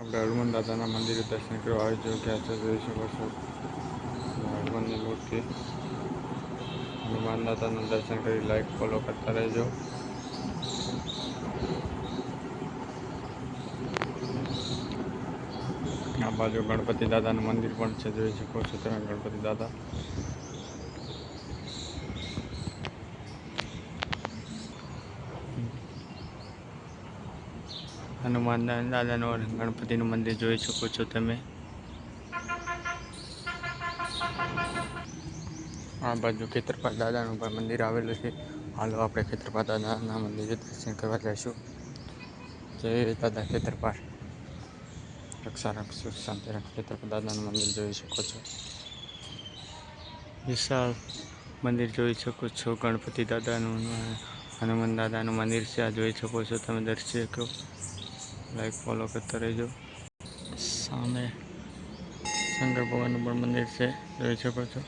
આપણે હનુમાન દાદાના મંદિરે દર્શન કરવા આવી ચૂક્યા છે જોઈ શકો છો. હનુમાનની મૂર્તિ. હનુમાન દાદાનું દર્શન કરી લાઈક ફોલો કરતા રહેજો. આ બાજુ ગણપતિ દાદાનું મંદિર પણ છે, જોઈ શકો છો તમે ગણપતિ દાદા. હનુમાન દાદાનું ગણપતિનું મંદિર જોઈ શકો છો તમે. આ બાજુ ખેતરપા દાદાનું પણ મંદિર આવેલું છે. હાલો આપણે ખેતરપા દાદાના મંદિરે દર્શન કરવા જઈશું. જય દાદા ખેતરપાળ. રક્ષા રક્ષ શાંતિ રક્ષ ખેતરપા દાદાનું મંદિર જોઈ શકો છો. વિશાળ મંદિર જોઈ શકો છો. ગણપતિ દાદાનું, હનુમાન દાદાનું મંદિર છે. આ જોઈ શકો છો તમે દર્શકો. લાઈક ફોલો કરતા રહેજો. સામે શંકર ભગવાનનું પણ મંદિર છે. જોઈ શકો છો.